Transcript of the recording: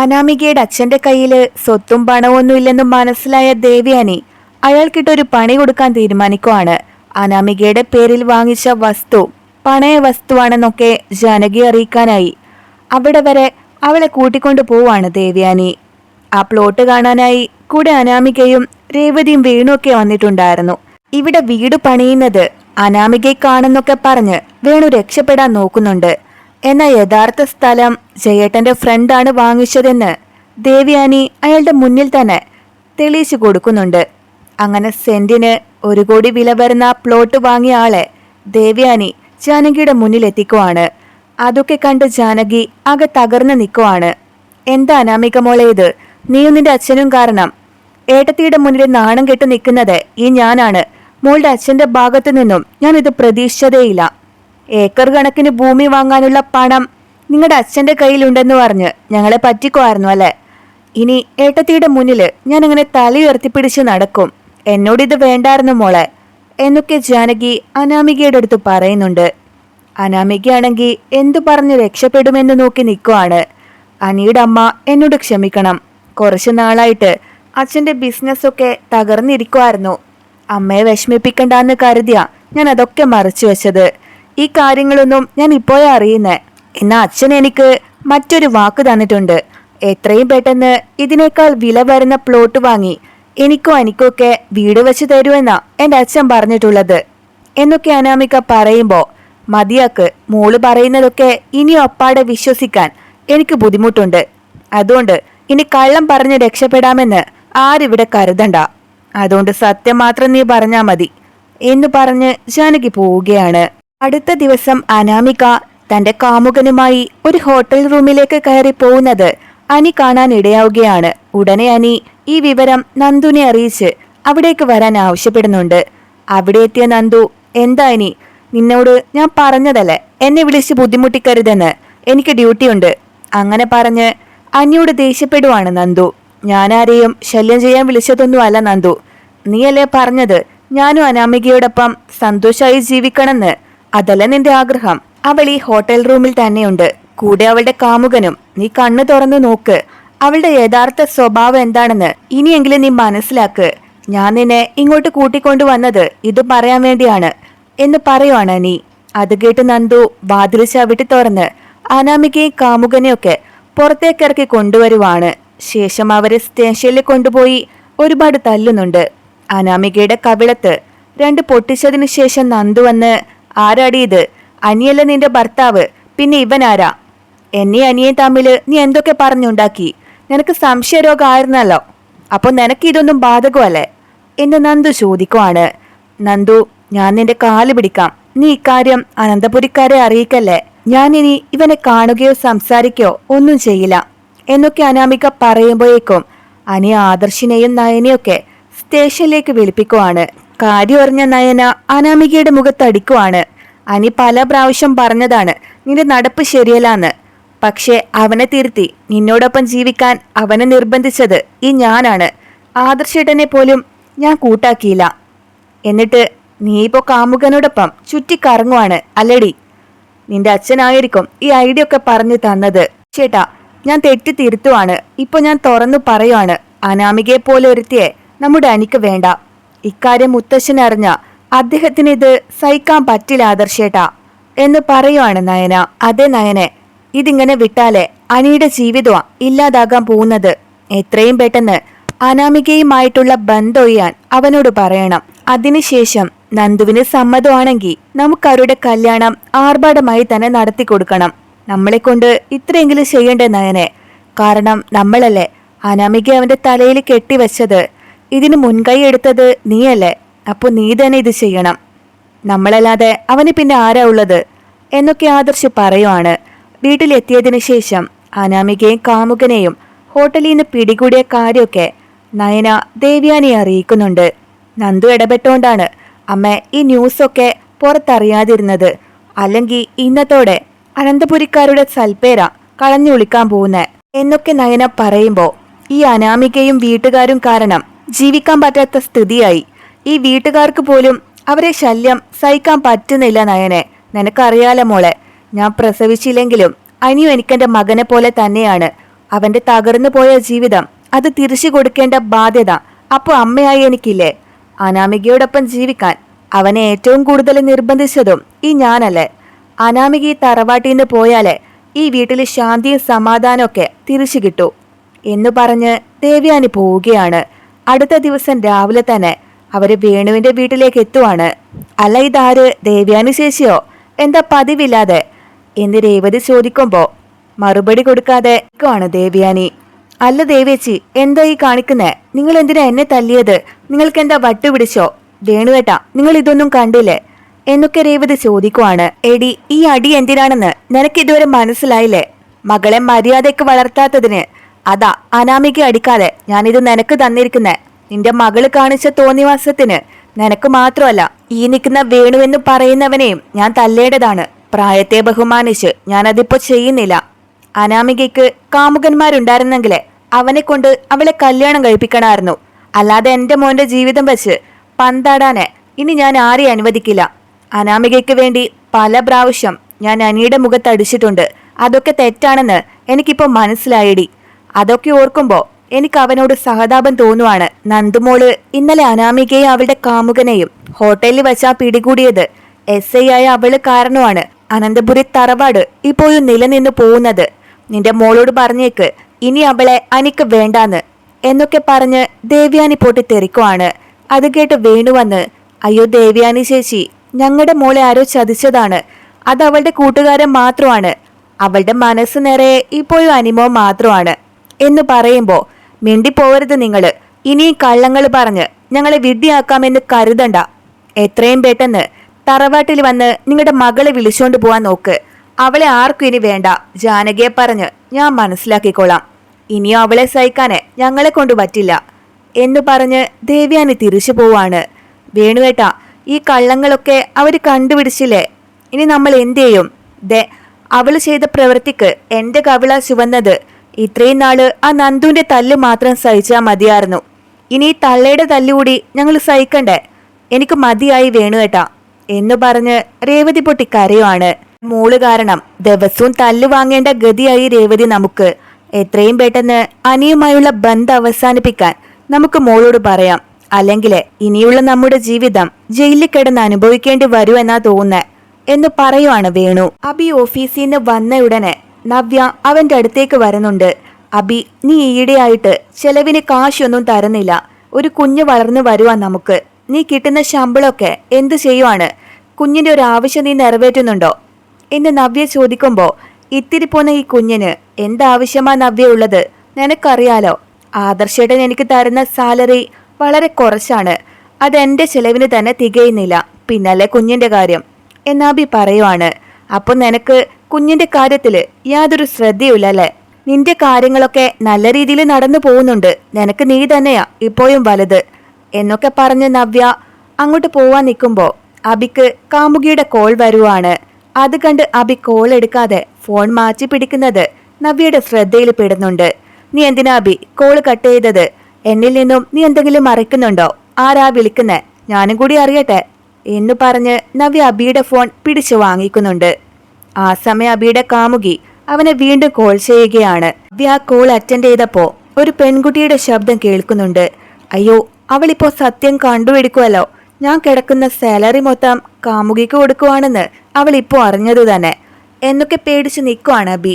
അനാമികയുടെ അച്ഛന്റെ കയ്യിൽ സ്വത്തും പണമൊന്നുമില്ലെന്നും മനസ്സിലായ ദേവ്യാനി അയാൾക്കിട്ടൊരു പണി കൊടുക്കാൻ തീരുമാനിക്കുവാണ്. അനാമികയുടെ പേരിൽ വാങ്ങിച്ച വസ്തു പണയ വസ്തുവാണെന്നൊക്കെ ജാനകി അറിയിക്കാനായി. അവിടെ വരെ അവളെ കൂട്ടിക്കൊണ്ടു പോവാണ് ദേവ്യാനി ആ പ്ലോട്ട് കാണാനായി കൂടെ അനാമികയും രേവതിയും വേണുവൊക്കെ വന്നിട്ടുണ്ടായിരുന്നു. ഇവിടെ വീട് പണിയുന്നത് അനാമികയെ കാണുന്നൊക്കെ പറഞ്ഞ് വേണു രക്ഷപ്പെടാൻ നോക്കുന്നുണ്ട്. എന്നാൽ യഥാർത്ഥ സ്ഥലം ജയേട്ടന്റെ ഫ്രണ്ടാണ് വാങ്ങിച്ചതെന്ന് ദേവ്യാനി അയാളുടെ മുന്നിൽ തന്നെ തെളിയിച്ചു കൊടുക്കുന്നുണ്ട്. അങ്ങനെ സെന്റിന് ഒരു കോടി വില വരുന്ന പ്ലോട്ട് വാങ്ങിയ ആളെ ദേവ്യാനി ജാനകിയുടെ മുന്നിൽ എത്തിക്കുവാണ്. അതൊക്കെ കണ്ട് ജാനകി ആകെ തകർന്നു നിൽക്കുവാണ് എന്താ അനാമിക മോളെ ഇത്? നീയും നിന്റെ അച്ഛനും കാരണം. ഏട്ടത്തിയുടെ മുന്നിൽ നാണം കെട്ടു നിൽക്കുന്നത് ഈ ഞാനാണ്. മോളുടെ അച്ഛന്റെ ഭാഗത്തു നിന്നും ഞാൻ ഇത് പ്രതീക്ഷിച്ചതേയില്ല. ഏക്കർ കണക്കിന് ഭൂമി വാങ്ങാനുള്ള പണം നിങ്ങളുടെ അച്ഛന്റെ കയ്യിലുണ്ടെന്ന് പറഞ്ഞ് ഞങ്ങളെ പറ്റിക്കുമായിരുന്നു അല്ലേ? ഇനി ഏട്ടത്തിയുടെ മുന്നിൽ ഞാൻ അങ്ങനെ തലയുയർത്തിപ്പിടിച്ച് നടക്കും. എന്നോട് ഇത് വേണ്ടായിരുന്നു മോളെ എന്നൊക്കെ ജാനകി അനാമികയുടെ അടുത്ത് പറയുന്നുണ്ട്. അനാമികയാണെങ്കിൽ എന്തു പറഞ്ഞ് രക്ഷപ്പെടുമെന്ന് നോക്കി നിൽക്കുവാണ്. അനിയുടെ അമ്മ എന്നോട് ക്ഷമിക്കണം. കുറച്ചു നാളായിട്ട് അച്ഛന്റെ ബിസിനസ്സൊക്കെ തകർന്നിരിക്കുമായിരുന്നു അമ്മയെ വിഷമിപ്പിക്കണ്ടെന്ന് കരുതിയ ഞാൻ അതൊക്കെ മറച്ചു വെച്ചത്. ഈ കാര്യങ്ങളൊന്നും ഞാൻ ഇപ്പോഴാ അറിയുന്നേ. എന്നാ അച്ഛൻ എനിക്ക് മറ്റൊരു വാക്ക് തന്നിട്ടുണ്ട്. എത്രയും പെട്ടെന്ന് ഇതിനേക്കാൾ വില വരുന്ന പ്ലോട്ട് വാങ്ങി എനിക്കോ എനിക്കൊക്കെ വീട് വെച്ച് തരുമെന്നാ എന്റെ അച്ഛൻ പറഞ്ഞിട്ടുള്ളത്. എന്നൊക്കെ അനാമിക പറയുമ്പോ മതിയാക്ക് മോൾ പറയുന്നതൊക്കെ ഇനിയും അപ്പാടെ വിശ്വസിക്കാൻ എനിക്ക് ബുദ്ധിമുട്ടുണ്ട്. അതുകൊണ്ട് ഇനി കള്ളം പറഞ്ഞ് രക്ഷപ്പെടാമെന്ന് ആരിവിടെ കരുതണ്ട. അതുകൊണ്ട് സത്യം മാത്രം നീ പറഞ്ഞാ മതി. എന്ന് പറഞ്ഞ് ജാനകി പോവുകയാണ്. അടുത്ത ദിവസം അനാമിക തന്റെ കാമുകനുമായി ഒരു ഹോട്ടൽ റൂമിലേക്ക് കയറി പോകുന്നത് അനി കാണാൻ ഇടയാവുകയാണ്. ഉടനെ അനി ഈ വിവരം നന്ദുനെ അറിയിച്ച് അവിടേക്ക് വരാൻ ആവശ്യപ്പെടുന്നുണ്ട്. അവിടെ എത്തിയ നന്ദു എന്താ അനി? നിന്നോട് ഞാൻ പറഞ്ഞതല്ലേ? എന്നെ വിളിച്ച് ബുദ്ധിമുട്ടിക്കരുതെന്ന്. എനിക്ക് ഡ്യൂട്ടിയുണ്ട്. അങ്ങനെ പറഞ്ഞ് അനിയോട് ദേഷ്യപ്പെടുവാണ് നന്ദു. ഞാനാരെയും ശല്യം ചെയ്യാൻ വിളിച്ചതൊന്നുമല്ല നന്ദു. നീയല്ലേ പറഞ്ഞത്? ഞാനും അനാമികയോടൊപ്പം സന്തോഷമായി ജീവിക്കണമെന്ന്. അതല്ല നിന്റെ ആഗ്രഹം. അവൾ ഈ ഹോട്ടൽ റൂമിൽ തന്നെയുണ്ട്. കൂടെ അവളുടെ കാമുകനും. നീ കണ്ണു തുറന്നു നോക്ക്. അവളുടെ യഥാർത്ഥ സ്വഭാവം എന്താണെന്ന് ഇനിയെങ്കിലും നീ മനസ്സിലാക്ക്. ഞാൻ നിന്നെ ഇങ്ങോട്ട് കൂട്ടിക്കൊണ്ടു വന്നത് ഇത് പറയാൻ വേണ്ടിയാണ് എന്ന് പറയുവാണ് നീ. അത് കേട്ട് നന്ദു വാതിൽ ചവിട്ടി തുറന്ന് അനാമികയും കാമുകനെയൊക്കെ പുറത്തേക്കിറക്കി കൊണ്ടുവരുവാണ്. ശേഷം അവരെ സ്റ്റേഷനിൽ കൊണ്ടുപോയി ഒരുപാട് തല്ലുന്നുണ്ട്. അനാമികയുടെ കവിളത്ത് രണ്ട് പൊട്ടിച്ചതിനു ശേഷം നന്ദു വന്ന് ആരാടി ഇത്? അനിയല്ല നിന്റെ ഭർത്താവ്? പിന്നെ ഇവൻ ആരാ? എന്നെ അനിയൻ തമ്മിൽ നീ എന്തൊക്കെ പറഞ്ഞുണ്ടാക്കി? നിനക്ക് സംശയരോഗമായിരുന്നല്ലോ. അപ്പോൾ നിനക്ക് ഇതൊന്നും ബാധകമല്ലേ? എന്ന് നന്ദു ചോദിക്കുവാണ്. നന്ദു ഞാൻ നിന്റെ കാൽ പിടിക്കാം. നീ ഇക്കാര്യം അനന്തപുരിക്കാരെ അറിയിക്കല്ലേ? ഞാൻ ഇനി ഇവനെ കാണുകയോ സംസാരിക്കുകയോ ഒന്നും ചെയ്യില്ല. എന്നൊക്കെ അനാമിക പറയുമ്പോഴേക്കും അനി ആദർശിനെയും നയനെയൊക്കെ സ്റ്റേഷനിലേക്ക് വിളിപ്പിക്കുവാണ്. കാര്യം അറിഞ്ഞ നയന അനാമികയുടെ മുഖത്തടിക്കുവാണ് അനി പല പ്രാവശ്യം പറഞ്ഞതാണ് നിന്റെ നടപ്പ് ശരിയല്ലാന്ന്. പക്ഷേ അവനെ തിരുത്തി നിന്നോടൊപ്പം ജീവിക്കാൻ അവനെ നിർബന്ധിച്ചത് ഈ ഞാനാണ്. ആദർശേട്ടനെ പോലും ഞാൻ കൂട്ടാക്കിയില്ല. എന്നിട്ട് നീ ഇപ്പോ കാമുകനോടൊപ്പം ചുറ്റിക്കറങ്ങുവാണ് അല്ലടി? നിന്റെ അച്ഛനായിരിക്കും ഈ ഐഡിയ ഒക്കെ പറഞ്ഞു തന്നത്. ചേട്ടാ ഞാൻ തെറ്റി തിരുത്തുവാണ്. ഇപ്പോൾ ഞാൻ തുറന്നു പറയുവാണ്. അനാമികയെ പോലെ ഒരുത്തിയെ നമ്മുടെ അനിക്ക് വേണ്ട. ഇക്കാര്യം മുത്തശ്ശൻ അറിഞ്ഞ അദ്ദേഹത്തിന് ഇത് സഹിക്കാൻ പറ്റില്ല ആദർശേട്ടാ എന്ന് പറയുവാണ് നയന. അതെ നയനെ ഇതിങ്ങനെ വിട്ടാലേ അനിയുടെ ജീവിതമാ ഇല്ലാതാകാൻ പോകുന്നത്. എത്രയും പെട്ടെന്ന് അനാമികയുമായിട്ടുള്ള ബന്ധമൊഴിയാൻ അവനോട് പറയണം. അതിനുശേഷം നന്ദുവിന് സമ്മതമാണെങ്കിൽ നമുക്കവരുടെ കല്യാണം ആർഭാടമായി തന്നെ നടത്തി കൊടുക്കണം. നമ്മളെ കൊണ്ട് ഇത്രയെങ്കിലും ചെയ്യണ്ടേ നയനെ? കാരണം നമ്മളല്ലേ അനാമിക അവന്റെ തലയിൽ കെട്ടിവെച്ചത്. ഇതിന് മുൻകൈ എടുത്തത് നീയല്ലേ? അപ്പോൾ നീ തന്നെ ഇത് ചെയ്യണം. നമ്മളല്ലാതെ അവന് പിന്നെ ആരാ ഉള്ളത്? എന്നൊക്കെ ആദർശ് പറയുവാണ്. വീട്ടിലെത്തിയതിന് ശേഷം അനാമികയും കാമുകനെയും ഹോട്ടലിൽ നിന്ന് പിടികൂടിയ കാര്യമൊക്കെ നയന ദേവ്യാനിയെ അറിയിക്കുന്നുണ്ട്. നന്ദു ഇടപെട്ടുകൊണ്ടാണ് അമ്മ ഈ ന്യൂസൊക്കെ പുറത്തറിയാതിരുന്നത്. അല്ലെങ്കിൽ ഇന്നത്തോടെ അനന്തപുരിക്കാരുടെ സൽപ്പേര കളഞ്ഞു വിളിക്കാൻ പോകുന്നേ എന്നൊക്കെ നയന പറയുമ്പോൾ ഈ അനാമികയും വീട്ടുകാരും കാരണം ജീവിക്കാൻ പറ്റാത്ത സ്ഥിതിയായി. ഈ വീട്ടുകാർക്ക് പോലും അവരെ ശല്യം സഹിക്കാൻ പറ്റുന്നില്ല നയനെ. നിനക്കറിയാലോ മോളെ ഞാൻ പ്രസവിച്ചില്ലെങ്കിലും അനിയും എനിക്കെന്റെ മകനെ പോലെ തന്നെയാണ്. അവന്റെ തകർന്നു പോയ ജീവിതം അത് തിരിച്ചു കൊടുക്കേണ്ട ബാധ്യത അപ്പൊ അമ്മയായി എനിക്കില്ലേ. അനാമികയോടൊപ്പം ജീവിക്കാൻ അവനെ ഏറ്റവും കൂടുതൽ നിർബന്ധിച്ചതും ഈ ഞാനല്ലേ. അനാമിക ഈ തറവാട്ടിൽ നിന്ന് പോയാലേ ഈ വീട്ടിൽ ശാന്തിയും സമാധാനമൊക്കെ തിരിച്ചു കിട്ടൂ. എന്ന് പറഞ്ഞ് ദേവ്യാനി പോവുകയാണ്. അടുത്ത ദിവസം രാവിലെ തന്നെ അവർ വേണുവിന്റെ വീട്ടിലേക്ക് എത്തുവാണ്. അല്ല ഇതാര്? ദേവ്യാനി ശേഷിയോ? എന്താ പതിവില്ലാതെ? എന്ന് രേവതി ചോദിക്കുമ്പോ മറുപടി കൊടുക്കാതെ ആണ് ദേവ്യാനി. അല്ല ദേവേച്ചി എന്താ ഈ കാണിക്കുന്നേ? നിങ്ങൾ എന്തിനാ എന്നെ തല്ലിയത്? നിങ്ങൾക്ക് എന്താ വട്ടുപിടിച്ചോ? വേണുവേട്ടാ നിങ്ങൾ ഇതൊന്നും കണ്ടില്ലേ? എന്നൊക്കെ രേവതി ചോദിക്കുവാണ്. എടി ഈ അടി എന്തിനാണെന്ന് നിനക്ക് ഇതുവരെ മനസ്സിലായില്ലേ? മകളെ മര്യാദയ്ക്ക് വളർത്താത്തതിന് അതാ അനാമിക അടിക്കാതെ ഞാനിത് നിനക്ക് തന്നിരിക്കുന്നേ. നിന്റെ മകൾ കാണിച്ച തോന്നിവാസത്തിന് നിനക്ക് മാത്രമല്ല ഈ നിൽക്കുന്ന വേണുവെന്ന് പറയുന്നവനെയും ഞാൻ തല്ലേണ്ടതാണ്. പ്രായത്തെ ബഹുമാനിച്ച് ഞാനതിപ്പോ ചെയ്യുന്നില്ല. അനാമികയ്ക്ക് കാമുകന്മാരുണ്ടായിരുന്നെങ്കിലേ അവനെ കൊണ്ട് അവളെ കല്യാണം കഴിപ്പിക്കണമായിരുന്നു. അല്ലാതെ എന്റെ മോന്റെ ജീവിതം വെച്ച് പന്താടാനെ ഇനി ഞാൻ ആരെയും അനുവദിക്കില്ല. അനാമികയ്ക്ക് വേണ്ടി പല പ്രാവശ്യം ഞാൻ അനിയുടെ മുഖത്തടിച്ചിട്ടുണ്ട്. അതൊക്കെ തെറ്റാണെന്ന് എനിക്കിപ്പോ മനസ്സിലായിടി. അതൊക്കെ ഓർക്കുമ്പോ എനിക്ക് അവനോട് സഹതാപം തോന്നുവാണ്. നന്ദുമോൾ ഇന്നലെ അനാമികയും അവളുടെ കാമുകനെയും ഹോട്ടലിൽ വച്ചാ പിടികൂടിയത് എസ് ഐ ആയ അവൾ കാരണമാണ്. അനന്തപുരി തറവാട് ഇപ്പോഴും നിലനിന്ന് പോകുന്നത്. നിന്റെ മോളോട് പറഞ്ഞേക്ക് ഇനി അവളെ അനിക്ക് വേണ്ടാന്ന് എന്നൊക്കെ പറഞ്ഞ് ദേവ്യാനി പൊട്ടി തെറിക്കുവാണ്. അത് കേട്ട് വേണു വന്ന് അയ്യോ ദേവ്യാനി ചേച്ചി ഞങ്ങളുടെ മോളെ ആരോ ചതിച്ചതാണ്. അത് അവളുടെ കൂട്ടുകാരൻ മാത്രമാണ്. അവളുടെ മനസ്സ് നിറയെ ഇപ്പോഴും അനിമോ മാത്രമാണ്. എന്ന് പറയുമ്പോൾ മിണ്ടിപ്പോവരുത് നിങ്ങൾ ഇനിയും കള്ളങ്ങൾ പറഞ്ഞ് ഞങ്ങളെ വിഡ്ഢിയാക്കാമെന്ന് കരുതണ്ട. എത്രയും പെട്ടെന്ന് തറവാട്ടിൽ വന്ന് നിങ്ങളുടെ മകളെ വിളിച്ചോണ്ട് പോവാൻ നോക്ക്. അവളെ ആർക്കും ഇനി വേണ്ട. ജാനകിയെ പറഞ്ഞ് ഞാൻ മനസ്സിലാക്കിക്കോളാം. ഇനിയും അവളെ സഹിക്കാന് ഞങ്ങളെ കൊണ്ട് പറ്റില്ല. എന്ന് പറഞ്ഞ് ദേവ്യാനി തിരിച്ചു പോവാണ്. വേണുവേട്ടാ ഈ കള്ളങ്ങളൊക്കെ അവർ കണ്ടുപിടിച്ചില്ലേ? ഇനി നമ്മൾ എന്ത് ചെയ്യും? ദേ അവൾ ചെയ്ത പ്രവൃത്തിക്ക് എന്റെ കവിള ചുവന്നത് ഇത്രയും നാൾ ആ നന്ദുവിന്റെ തല്ല് മാത്രം സഹിച്ചാൽ മതിയായിരുന്നു. ഇനി തള്ളയുടെ തല്ലുകൂടി ഞങ്ങൾ സഹിക്കണ്ടേ? എനിക്ക് മതിയായി വേണുവേട്ടാ എന്ന് പറഞ്ഞ് രേവതി പൊട്ടി കരയുവാണ്. മൂൾ കാരണം ദിവസവും തല്ലു വാങ്ങേണ്ട ഗതിയായി രേവതി നമുക്ക്. എത്രയും പെട്ടെന്ന് അനിയുമായുള്ള ബന്ധം അവസാനിപ്പിക്കാൻ നമുക്ക് മോളോട് പറയാം. അല്ലെങ്കിൽ ഇനിയുള്ള നമ്മുടെ ജീവിതം ജയിലിൽ കിടന്ന് അനുഭവിക്കേണ്ടി വരുമെന്നാ തോന്നുന്നേ എന്ന് പറയുവാണ് വേണു. അബി ഓഫീസിൽ നിന്ന് വന്ന ഉടനെ നവ്യ അവന്റെ അടുത്തേക്ക് വരുന്നുണ്ട്. അബി നീ ഈയിടെയായിട്ട് ചെലവിന് കാശൊന്നും തരുന്നില്ല. ഒരു കുഞ്ഞ് വളർന്നു വരുവാൻ നമുക്ക്. നീ കിട്ടുന്ന ശമ്പളമൊക്കെ എന്ത് ചെയ്യുവാണ്? കുഞ്ഞിന്റെ ഒരു ആവശ്യം നീ നിറവേറ്റുന്നുണ്ടോ? എന്ന് നവ്യ ചോദിക്കുമ്പോൾ ഇത്തിരി പോന്ന ഈ കുഞ്ഞിന് എന്താവശ്യമാ നവ്യ ഉള്ളത്? നിനക്കറിയാലോ ആദർശേട്ടൻ എനിക്ക് തരുന്ന സാലറി വളരെ കുറച്ചാണ്. അതെന്റെ ചെലവിന് തന്നെ തികയുന്നില്ല. പിന്നല്ലേ കുഞ്ഞിന്റെ കാര്യം? എന്നാബി പറയുവാണ്. അപ്പൊ നിനക്ക് കുഞ്ഞിന്റെ കാര്യത്തിൽ യാതൊരു ശ്രദ്ധയുമില്ലല്ലേ? നിന്റെ കാര്യങ്ങളൊക്കെ നല്ല രീതിയിൽ നടന്നു പോകുന്നുണ്ട്. നിനക്ക് നീ തന്നെയാ ഇപ്പോഴും വലുത്. എന്നൊക്കെ പറഞ്ഞ് നവ്യ അങ്ങോട്ട് പോവാൻ നിൽക്കുമ്പോൾ അബിക്ക് കാമുകിയുടെ കോൾ വരുവാണ്. അത് കണ്ട് അബി കോൾ എടുക്കാതെ ഫോൺ മാറ്റി പിടിക്കുന്നത് നവ്യയുടെ ശ്രദ്ധയിൽ പെടുന്നുണ്ട്. നീ എന്തിനാ അബി കോൾ കട്ട് ചെയ്തത്? എന്നിൽ നിന്നും നീ എന്തെങ്കിലും മറയ്ക്കുന്നുണ്ടോ ആരാ വിളിക്കുന്നേ? ഞാനും കൂടി അറിയട്ടെ? എന്ന് പറഞ്ഞ് നവ്യ അബിയുടെ ഫോൺ പിടിച്ചു വാങ്ങിക്കുന്നുണ്ട്. ആ സമയം അബിയുടെ കാമുകി അവനെ വീണ്ടും കോൾ ചെയ്യുകയാണ്. അബി ആ കോൾ അറ്റൻഡ് ചെയ്തപ്പോ ഒരു പെൺകുട്ടിയുടെ ശബ്ദം കേൾക്കുന്നുണ്ട്. അയ്യോ അവളിപ്പോ സത്യം കണ്ടുപിടിക്കുമല്ലോ ഞാൻ കിടക്കുന്ന സാലറി മൊത്തം കാമുകിക്ക് കൊടുക്കുവാണെന്ന് അവൾ അറിഞ്ഞതു തന്നെ എന്നൊക്കെ പേടിച്ച് നിൽക്കുവാണ് അബി.